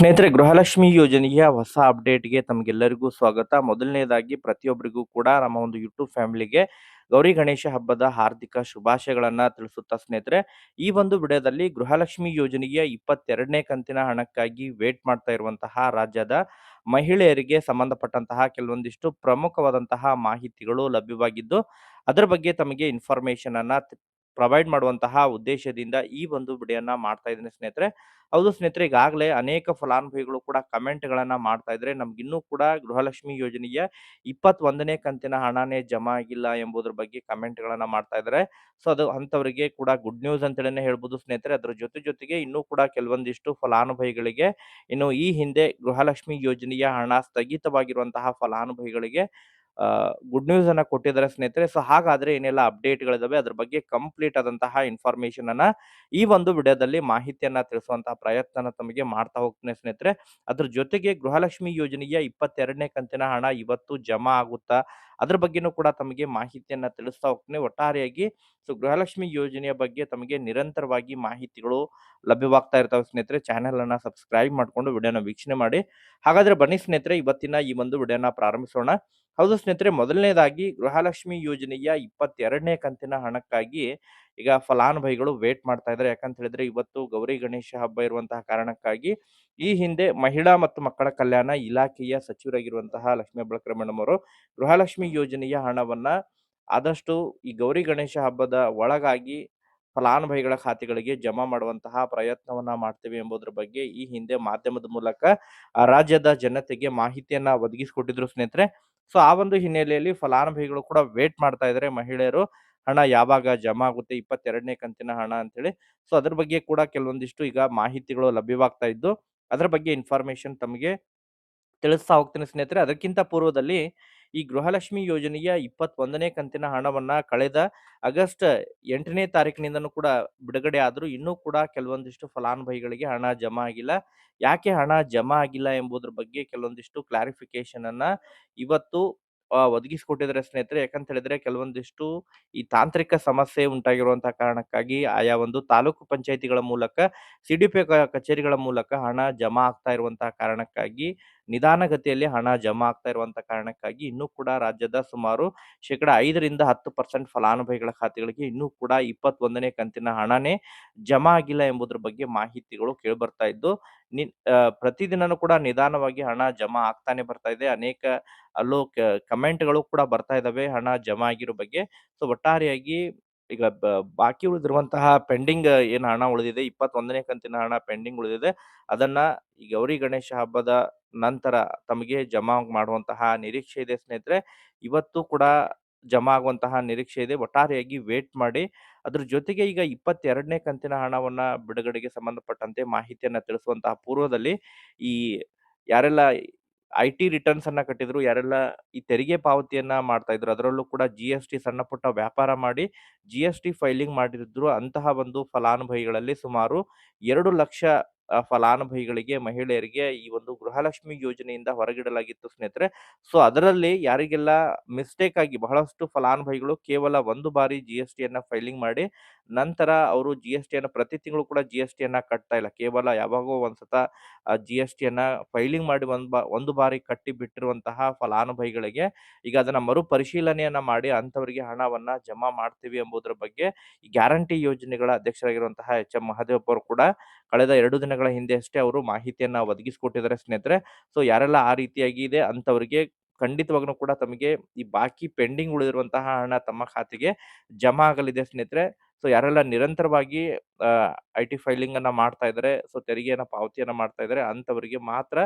ಸ್ನೇಹಿತರೆ ಗೃಹಲಕ್ಷ್ಮಿ ಯೋಜನೆಯ ಹೊಸ ಅಪ್ಡೇಟ್‌ಗೆ ತಮಗೆಲ್ಲರಿಗೂ ಸ್ವಾಗತ. ಮೊದಲನೇದಾಗಿ ಪ್ರತಿಯೊಬ್ಬರಿಗೂ ಕೂಡ ನಮ್ಮ ಒಂದು ಯೂಟ್ಯೂಬ್ ಫ್ಯಾಮಿಲಿಗೆ ಗೌರಿ ಗಣೇಶ ಹಬ್ಬದ ಹಾರ್ದಿಕ ಶುಭಾಶಯಗಳನ್ನು ತಿಳಿಸುತ್ತಾ ಸ್ನೇಹಿತರೆ, ಈ ಒಂದು ವಿಡಿಯೋದಲ್ಲಿ ಗೃಹಲಕ್ಷ್ಮಿ ಯೋಜನೆಯ 22ನೇ ಕಂತಿನ ಹಣಕ್ಕಾಗಿ ವೇಟ್ ಮಾಡ್ತಾ ಇರುವಂತಹ ರಾಜ್ಯದ ಮಹಿಳೆಯರಿಗೆ ಸಂಬಂಧಪಟ್ಟಂತಹ ಕೆಲವೊಂದಿಷ್ಟು ಪ್ರಮುಖವಾದಂತಹ ಮಾಹಿತಿಗಳು ಲಭ್ಯವಾಗಿದ್ದು, ಅದರ ಬಗ್ಗೆ ತಮಗೆ ಇನ್ಫಾರ್ಮೇಷನ್ ಅನ್ನ ಪ್ರೊವೈಡ್ ಮಾಡುವಂತಹ ಉದ್ದೇಶದಿಂದ ಈ ಒಂದು ವಿಡಿಯೋನ ಮಾಡ್ತಾ ಇದ್ದೀನಿ ಸ್ನೇಹಿತರೆ. ಹೌದು ಸ್ನೇಹಿತರೆ, ಈಗಾಗಲೇ ಅನೇಕ ಫಲಾನುಭವಿಗಳು ಕೂಡ ಕಮೆಂಟ್‌ಗಳನ್ನ ಮಾಡ್ತಾ ಇದ್ರೆ ನಮ್ಗಿನ್ನೂ ಕೂಡ ಗೃಹಲಕ್ಷ್ಮಿ ಯೋಜನೆಯ 21ನೇ ಕಂತಿನ ಹಣನೇ ಜಮಾ ಆಗಿಲ್ಲ ಎಂಬುದ್ರ ಬಗ್ಗೆ ಕಮೆಂಟ್‌ಗಳನ್ನ ಮಾಡ್ತಾ ಇದ್ದಾರೆ. ಸೊ, ಅದು ಅಂಥವರಿಗೆ ಕೂಡ ಗುಡ್ ನ್ಯೂಸ್ ಅಂತೇಳಿನೇ ಹೇಳ್ಬೋದು ಸ್ನೇಹಿತರೆ. ಅದರ ಜೊತೆ ಜೊತೆಗೆ ಇನ್ನೂ ಕೂಡ ಕೆಲವೊಂದಿಷ್ಟು ಫಲಾನುಭವಿಗಳಿಗೆ ಇನ್ನು ಈ ಹಿಂದೆ ಗೃಹಲಕ್ಷ್ಮಿ ಯೋಜನೆಯ ಹಣ ಸ್ಥಗಿತವಾಗಿರುವಂತಹ ಫಲಾನುಭವಿಗಳಿಗೆ ಗುಡ್ ನ್ಯೂಸ್ ಅನ್ನ ಕೊಟ್ಟಿದ್ದಾರೆ ಸ್ನೇಹಿತರೆ. ಸೊ, ಹಾಗಾದ್ರೆ ಏನೆಲ್ಲ ಅಪ್ಡೇಟ್‌ಗಳಿದಾವೆ ಅದ್ರ ಬಗ್ಗೆ ಕಂಪ್ಲೀಟ್ ಆದಂತಹ ಇನ್ಫಾರ್ಮೇಶನ್ ಅನ್ನ ಈ ಒಂದು ವಿಡಿಯೋದಲ್ಲಿ ಮಾಹಿತಿಯನ್ನ ತಿಳಿಸುವಂತಹ ಪ್ರಯತ್ನನ ತಮಗೆ ಮಾಡ್ತಾ ಹೋಗ್ತೇನೆ ಸ್ನೇಹಿತರೆ. ಅದ್ರ ಜೊತೆಗೆ ಗೃಹಲಕ್ಷ್ಮಿ ಯೋಜನೆಯ 22ನೇ ಕಂತಿನ ಹಣ ಇವತ್ತು ಜಮಾ ಆಗುತ್ತಾ? ಅದ್ರ ಬಗ್ಗೆನೂ ಕೂಡ ತಮಗೆ ಮಾಹಿತಿಯನ್ನ ತಿಳಿಸ್ತಾ ಹೋಗ್ತೇನೆ ಒಟ್ಟಾರೆಯಾಗಿ ಸೊ, ಗೃಹಲಕ್ಷ್ಮಿ ಯೋಜನೆಯ ಬಗ್ಗೆ ತಮಗೆ ನಿರಂತರವಾಗಿ ಮಾಹಿತಿಗಳು ಲಭ್ಯವಾಗ್ತಾ ಇರ್ತಾವೆ ಸ್ನೇಹಿತರೆ. ಚಾನೆಲ್ ಅನ್ನ ಸಬ್ಸ್ಕ್ರೈಬ್ ಮಾಡಿಕೊಂಡು ವಿಡಿಯೋನ ವೀಕ್ಷಣೆ ಮಾಡಿ. ಹಾಗಾದ್ರೆ ಬನ್ನಿ ಸ್ನೇಹಿತರೆ ಇವತ್ತಿನ ಈ ಒಂದು ವಿಡಿಯೋನ ಪ್ರಾರಂಭಿಸೋಣ. ಹೌದು ಸ್ನೇಹಿತರೆ, ಮೊದಲನೇದಾಗಿ ಗೃಹಲಕ್ಷ್ಮಿ ಯೋಜನೆಯ 22ನೇ ಕಂತಿನ ಹಣಕ್ಕಾಗಿ ಈಗ ಫಲಾನುಭವಿಗಳು ವೇಟ್ ಮಾಡ್ತಾ ಇದ್ದಾರೆ. ಯಾಕಂತ ಹೇಳಿದ್ರೆ ಇವತ್ತು ಗೌರಿ ಗಣೇಶ ಹಬ್ಬ ಇರುವಂತಹ ಕಾರಣಕ್ಕಾಗಿ ಈ ಹಿಂದೆ ಮಹಿಳಾ ಮತ್ತು ಮಕ್ಕಳ ಕಲ್ಯಾಣ ಇಲಾಖೆಯ ಸಚಿವರಾಗಿರುವಂತಹ ಲಕ್ಷ್ಮೀ ಹೆಬ್ಬಾಳ್ಕರ್ ಮೇಡಮ್ ಅವರು ಗೃಹಲಕ್ಷ್ಮಿ ಯೋಜನೆಯ ಹಣವನ್ನ ಆದಷ್ಟು ಈ ಗೌರಿ ಗಣೇಶ ಹಬ್ಬದ ಒಳಗಾಗಿ ಫಲಾನುಭವಿಗಳ ಖಾತೆಗಳಿಗೆ ಜಮಾ ಮಾಡುವಂತಹ ಪ್ರಯತ್ನವನ್ನ ಮಾಡ್ತೇವೆ ಎಂಬುದರ ಬಗ್ಗೆ ಈ ಹಿಂದೆ ಮಾಧ್ಯಮದ ಮೂಲಕ ರಾಜ್ಯದ ಜನತೆಗೆ ಮಾಹಿತಿಯನ್ನ ಒದಗಿಸಿಕೊಟ್ಟಿದ್ರು ಸ್ನೇಹಿತರೆ. ಸೊ, ಆ ಒಂದು ಹಿನ್ನೆಲೆಯಲ್ಲಿ ಫಲಾನುಭವಿಗಳು ಕೂಡ ವೇಟ್ ಮಾಡ್ತಾ ಇದ್ದಾರೆ ಮಹಿಳೆಯರು. ಹಣ ಯಾವಾಗ ಜಮಾ ಆಗುತ್ತೆ 22ನೇ ಕಂತಿನ ಹಣ ಅಂತೇಳಿ. ಸೊ, ಅದ್ರ ಬಗ್ಗೆ ಕೂಡ ಕೆಲವೊಂದಿಷ್ಟು ಈಗ ಮಾಹಿತಿಗಳು ಲಭ್ಯವಾಗ್ತಾ ಇದ್ದು, ಅದ್ರ ಬಗ್ಗೆ ಇನ್ಫಾರ್ಮೇಶನ್ ತಮಗೆ ತಿಳಿಸ್ತಾ ಹೋಗ್ತೀನಿ ಸ್ನೇಹಿತರೆ. ಅದಕ್ಕಿಂತ ಪೂರ್ವದಲ್ಲಿ ಈ ಗೃಹಲಕ್ಷ್ಮಿ ಯೋಜನೆಯ 21ನೇ ಕಂತಿನ ಹಣವನ್ನ ಕಳೆದ ಆಗಸ್ಟ್ ಎಂಟನೇ ತಾರೀಕಿನಿಂದನೂ ಕೂಡ ಬಿಡುಗಡೆ ಆದರೂ ಇನ್ನೂ ಕೂಡ ಕೆಲವೊಂದಿಷ್ಟು ಫಲಾನುಭವಿಗಳಿಗೆ ಹಣ ಜಮಾ ಆಗಿಲ್ಲ. ಯಾಕೆ ಹಣ ಜಮಾ ಆಗಿಲ್ಲ ಎಂಬುದ್ರ ಬಗ್ಗೆ ಕೆಲವೊಂದಿಷ್ಟು ಕ್ಲಾರಿಫಿಕೇಶನ್ ಅನ್ನ ಇವತ್ತು ಒದಗಿಸಿಕೊಟ್ಟಿದ್ರೆ ಸ್ನೇಹಿತರೆ. ಯಾಕಂತ ಹೇಳಿದ್ರೆ ಕೆಲವೊಂದಿಷ್ಟು ಈ ತಾಂತ್ರಿಕ ಸಮಸ್ಯೆ ಉಂಟಾಗಿರುವಂತಹ ಕಾರಣಕ್ಕಾಗಿ ಆಯಾ ಒಂದು ತಾಲೂಕು ಪಂಚಾಯಿತಿಗಳ ಮೂಲಕ, ಸಿಡಿಪಿ ಕಚೇರಿಗಳ ಮೂಲಕ ಹಣ ಜಮಾ ಆಗ್ತಾ ಇರುವಂತಹ ಕಾರಣಕ್ಕಾಗಿ ನಿಧಾನಗತಿಯಲ್ಲಿ ಹಣ ಜಮಾ ಆಗ್ತಾ ಇರುವಂತಹ ಕಾರಣಕ್ಕಾಗಿ ಇನ್ನೂ ಕೂಡ ರಾಜ್ಯದ ಸುಮಾರು ಶೇಕಡ 5ರಿಂದ 10% ಫಲಾನುಭವಿಗಳ ಖಾತೆಗಳಿಗೆ ಇನ್ನೂ ಕೂಡ 21ನೇ ಕಂತಿನ ಹಣನೇ ಜಮಾ ಆಗಿಲ್ಲ ಎಂಬುದರ ಬಗ್ಗೆ ಮಾಹಿತಿಗಳು ಕೇಳಿಬರ್ತಾ ಇದ್ದು, ನಿ ಪ್ರತಿದಿನನೂ ಕೂಡ ನಿಧಾನವಾಗಿ ಹಣ ಜಮಾ ಆಗ್ತಾನೆ ಬರ್ತಾ ಇದೆ. ಅನೇಕ ಅಲ್ಲೂ ಕಮೆಂಟ್‌ಗಳು ಕೂಡ ಬರ್ತಾ ಇದ್ದಾವೆ ಹಣ ಜಮಾ ಆಗಿರೋ ಬಗ್ಗೆ. ಸೊ, ಒಟ್ಟಾರೆಯಾಗಿ ಈಗ ಬಾಕಿ ಉಳಿದಿರುವಂತಹ ಪೆಂಡಿಂಗ್, ಏನು ಹಣ ಉಳಿದಿದೆ 21ನೇ ಕಂತಿನ ಹಣ ಪೆಂಡಿಂಗ್ ಉಳಿದಿದೆ. ಅದನ್ನ ಈ ಗೌರಿ ಗಣೇಶ ಹಬ್ಬದ ನಂತರ ತಮಗೆ ಜಮಾ ಮಾಡುವಂತಹ ನಿರೀಕ್ಷೆ ಇದೆ ಸ್ನೇಹಿತರೆ. ಇವತ್ತು ಕೂಡ ಜಮಾ ಆಗುವಂತಹ ನಿರೀಕ್ಷೆ ಇದೆ. ಒಟ್ಟಾರೆಯಾಗಿ ವೇಟ್ ಮಾಡಿ. ಅದ್ರ ಜೊತೆಗೆ ಈಗ 22ನೇ ಕಂತಿನ ಹಣವನ್ನ ಬಿಡುಗಡೆಗೆ ಸಂಬಂಧಪಟ್ಟಂತೆ ಮಾಹಿತಿಯನ್ನ ತಿಳಿಸುವಂತಹ ಪೂರ್ವದಲ್ಲಿ ಈ ಯಾರೆಲ್ಲ ಐಟಿ ರಿಟರ್ನ್ಸ್ ಅನ್ನ ಕಟ್ಟಿದ್ರು, ಯಾರೆಲ್ಲ ಈ ತೆರಿಗೆ ಪಾವತಿಯನ್ನ ಮಾಡ್ತಾ ಇದ್ರು, ಅದರಲ್ಲೂ ಕೂಡ ಜಿಎಸ್‌ಟಿ ಸಣ್ಣ ಪುಟ್ಟ ವ್ಯಾಪಾರ ಮಾಡಿ ಜಿ ಎಸ್ ಟಿ ಫೈಲಿಂಗ್ ಮಾಡಿದ್ರು. ಅಂತಹ ಒಂದು ಫಲಾನುಭವಿಗಳಲ್ಲಿ ಸುಮಾರು ಎರಡು ಲಕ್ಷ ಫಲಾನುಭವಿಗಳಿಗೆ ಮಹಿಳೆಯರಿಗೆ ಈ ಒಂದು ಗೃಹಲಕ್ಷ್ಮಿ ಯೋಜನೆಯಿಂದ ಹೊರಗಿಡಲಾಗಿತ್ತು ಸ್ನೇಹಿತರೆ. ಸೊ, ಅದರಲ್ಲಿ ಯಾರಿಗೆಲ್ಲ ಮಿಸ್ಟೇಕ್ ಆಗಿ ಬಹಳಷ್ಟು ಫಲಾನುಭವಿಗಳು ಕೇವಲ ಒಂದು ಬಾರಿ ಜಿ ಜಿಎಸ್‌ಟಿಯನ್ನ ಫೈಲಿಂಗ್ ಮಾಡಿ, ನಂತರ ಅವರು ಜಿ ಎಸ್ ಟಿಯನ್ನು ಪ್ರತಿ ತಿಂಗಳು ಕೂಡ ಜಿ ಎಸ್ ಟಿಯನ್ನು ಕಟ್ತಾ ಇಲ್ಲ. ಕೇವಲ ಯಾವಾಗೋ ಒಂದ್ಸತ ಎಸ್ ಟಿಯನ್ನು ಫೈಲಿಂಗ್ ಮಾಡಿ ಒಂದ್ ಒಂದು ಬಾರಿ ಕಟ್ಟಿ ಬಿಟ್ಟಿರುವಂತಹ ಫಲಾನುಭವಿಗಳಿಗೆ ಈಗ ಅದನ್ನ ಮರುಪರಿಶೀಲನೆಯನ್ನ ಮಾಡಿ ಅಂಥವರಿಗೆ ಹಣವನ್ನ ಜಮಾ ಮಾಡ್ತೀವಿ ಎಂಬುದರ ಬಗ್ಗೆ ಗ್ಯಾರಂಟಿ ಯೋಜನೆಗಳ ಅಧ್ಯಕ್ಷರಾಗಿರುವಂತಹ ಎಚ್. ಎಂ. ಮಹದೇವಪ್ಪ ಅವರು ಕೂಡ ಕಳೆದ ಎರಡು ದಿನಗಳ ಹಿಂದೆಯಷ್ಟೇ ಅವರು ಮಾಹಿತಿಯನ್ನ ಒದಗಿಸಿಕೊಟ್ಟಿದ್ದಾರೆ ಸ್ನೇಹಿತರೆ. ಸೊ, ಯಾರೆಲ್ಲ ಆ ರೀತಿಯಾಗಿ ಇದೆ ಅಂತವರಿಗೆ ಖಂಡಿತವಾಗ್ಲೂ ಕೂಡ ತಮಗೆ ಈ ಬಾಕಿ ಪೆಂಡಿಂಗ್ ಉಳಿದಿರುವಂತಹ ಹಣ ತಮ್ಮ ಖಾತೆಗೆ ಜಮಾ ಆಗಲಿದೆ ಸ್ನೇಹಿತರೆ. ಸೊ, ಯಾರೆಲ್ಲ ನಿರಂತರವಾಗಿ ಐ ಟಿ ಫೈಲಿಂಗ್ ಅನ್ನ ಮಾಡ್ತಾ ಇದ್ದಾರೆ, ಸೊ, ತೆರಿಗೆಯನ್ನ ಪಾವತಿಯನ್ನ ಮಾಡ್ತಾ ಇದ್ದಾರೆ ಅಂತವರಿಗೆ ಮಾತ್ರ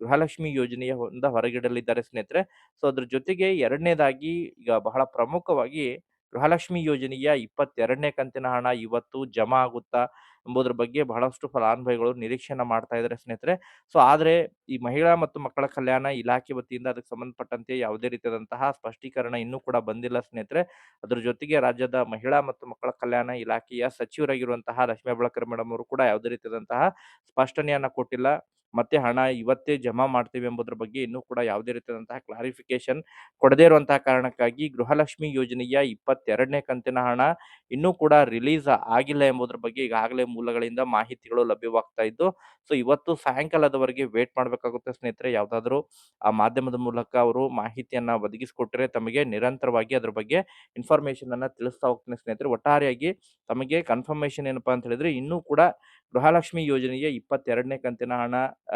ಗೃಹಲಕ್ಷ್ಮಿ ಯೋಜನೆಯ ಒಂದ ಹೊರಗಿಡಲಿದ್ದಾರೆ ಸ್ನೇಹಿತರೆ. ಸೊ, ಅದ್ರ ಜೊತೆಗೆ ಎರಡನೇದಾಗಿ ಈಗ ಬಹಳ ಪ್ರಮುಖವಾಗಿ ಗೃಹಲಕ್ಷ್ಮಿ ಯೋಜನೆಯ 22ನೇ ಕಂತಿನ ಹಣ ಇವತ್ತು ಜಮಾ ಆಗುತ್ತಾ? ಎಂಬುದರ ಬಗ್ಗೆ ಬಹಳಷ್ಟು ಫಲಾನುಭವಿಗಳು ನಿರೀಕ್ಷೆಯನ್ನ ಮಾಡ್ತಾ ಇದ್ದಾರೆ ಸ್ನೇಹಿತರೆ. ಸೊ, ಆದರೆ ಈ ಮಹಿಳಾ ಮತ್ತು ಮಕ್ಕಳ ಕಲ್ಯಾಣ ಇಲಾಖೆ ವತಿಯಿಂದ ಅದಕ್ಕೆ ಸಂಬಂಧಪಟ್ಟಂತೆ ಯಾವುದೇ ರೀತಿಯಾದಂತಹ ಸ್ಪಷ್ಟೀಕರಣ ಇನ್ನೂ ಕೂಡ ಬಂದಿಲ್ಲ ಸ್ನೇಹಿತರೆ. ಅದ್ರ ಜೊತೆಗೆ ರಾಜ್ಯದ ಮಹಿಳಾ ಮತ್ತು ಮಕ್ಕಳ ಕಲ್ಯಾಣ ಇಲಾಖೆಯ ಸಚಿವರಾಗಿರುವಂತಹ ರಶ್ಮಿ ಬಳಕರ್ ಮೇಡಮ್ ಅವರು ಕೂಡ ಯಾವುದೇ ರೀತಿಯಾದಂತಹ ಸ್ಪಷ್ಟನೆಯನ್ನ ಕೊಟ್ಟಿಲ್ಲ. ಮತ್ತೆ ಹಣ ಇವತ್ತೇ ಜಮಾ ಮಾಡ್ತೀವಿ ಎಂಬುದರ ಬಗ್ಗೆ ಇನ್ನೂ ಕೂಡ ಯಾವುದೇ ರೀತಿಯಾದಂತಹ ಕ್ಲಾರಿಫಿಕೇಶನ್ ಕೊಡದೇ ಇರುವಂತಹ ಕಾರಣಕ್ಕಾಗಿ ಗೃಹಲಕ್ಷ್ಮಿ ಯೋಜನೆಯ ಇಪ್ಪತ್ತೆರಡನೇ ಕಂತಿನ ಹಣ ಇನ್ನೂ ಕೂಡ ರಿಲೀಸ್ ಆಗಿಲ್ಲ ಎಂಬುದ್ರ ಬಗ್ಗೆ ಈಗಾಗಲೇ ಮೂಲಗಳಿಂದ ಮಾಹಿತಿಗಳು ಲಭ್ಯವಾಗ್ತಾ ಇದ್ದು, ಸೊ ಇವತ್ತು ಸಾಯಂಕಾಲದವರೆಗೆ ವೇಟ್ ಮಾಡಬೇಕಾಗುತ್ತೆ ಸ್ನೇಹಿತರೆ. ಯಾವುದಾದ್ರೂ, ಆ ಮಾಧ್ಯಮದ ಮೂಲಕ ಅವರು ಮಾಹಿತಿಯನ್ನ ಒದಗಿಸಿಕೊಟ್ಟರೆ ತಮಗೆ ನಿರಂತರವಾಗಿ ಅದ್ರ ಬಗ್ಗೆ ಇನ್ಫಾರ್ಮೇಶನ್ ಅನ್ನ ತಿಳಿಸ್ತಾ ಹೋಗ್ತೀನಿ ಸ್ನೇಹಿತರೆ. ಒಟ್ಟಾರೆಯಾಗಿ ತಮಗೆ ಕನ್ಫರ್ಮೇಶನ್ ಏನಪ್ಪಾ ಅಂತ ಹೇಳಿದ್ರೆ, ಇನ್ನೂ ಕೂಡ ಗೃಹಲಕ್ಷ್ಮಿ ಯೋಜನೆಗೆ ಇಪ್ಪತ್ತೆರಡನೇ ಕಂತಿನ ಹಣ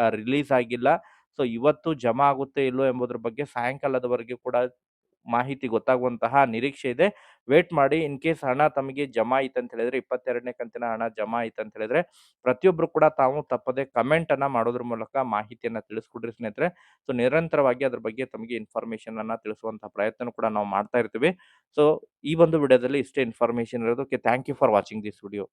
ರಿಲೀಸ್ ಆಗಿಲ್ಲ. ಸೊ, ಇವತ್ತು ಜಮಾ ಆಗುತ್ತೆ ಇಲ್ಲೋ ಎಂಬುದ್ರ ಬಗ್ಗೆ ಸಾಯಂಕಾಲದವರೆಗೆ ಕೂಡ ಮಾಹಿತಿ ಗೊತ್ತಾಗುವಂತಹ ನಿರೀಕ್ಷೆ ಇದೆ. ವೇಟ್ ಮಾಡಿ, ಇನ್ ಕೇಸ್ ಹಣ ತಮಗೆ ಜಮಾ ಆಯ್ತು ಅಂತ ಹೇಳಿದ್ರೆ, ಇಪ್ಪತ್ತೆರಡನೇ ಕಂತಿನ ಹಣ ಜಮಾ ಆಯ್ತು ಅಂತ ಹೇಳಿದ್ರೆ ಪ್ರತಿಯೊಬ್ಬರು ಕೂಡ ತಾವು ತಪ್ಪದೆ ಕಮೆಂಟ್ ಅನ್ನ ಮಾಡೋದ್ರ ಮೂಲಕ ಮಾಹಿತಿಯನ್ನ ತಿಳಿಸ್ಕೊಡ್ರಿ ಸ್ನೇಹಿತರೆ. ಸೊ, ನಿರಂತರವಾಗಿ ಅದ್ರ ಬಗ್ಗೆ ತಮಗೆ ಇನ್ಫಾರ್ಮೇಶನ್ ಅನ್ನ ತಿಳಿಸುವಂತಹ ಪ್ರಯತ್ನ ಕೂಡ ನಾವು ಮಾಡ್ತಾ ಇರ್ತೀವಿ. ಸೊ, ಈ ಒಂದು ವಿಡಿಯೋದಲ್ಲಿ ಇಷ್ಟೇ ಇನ್ಫಾರ್ಮೇಶನ್ ಇರೋದಕ್ಕೆ thank you for watching this video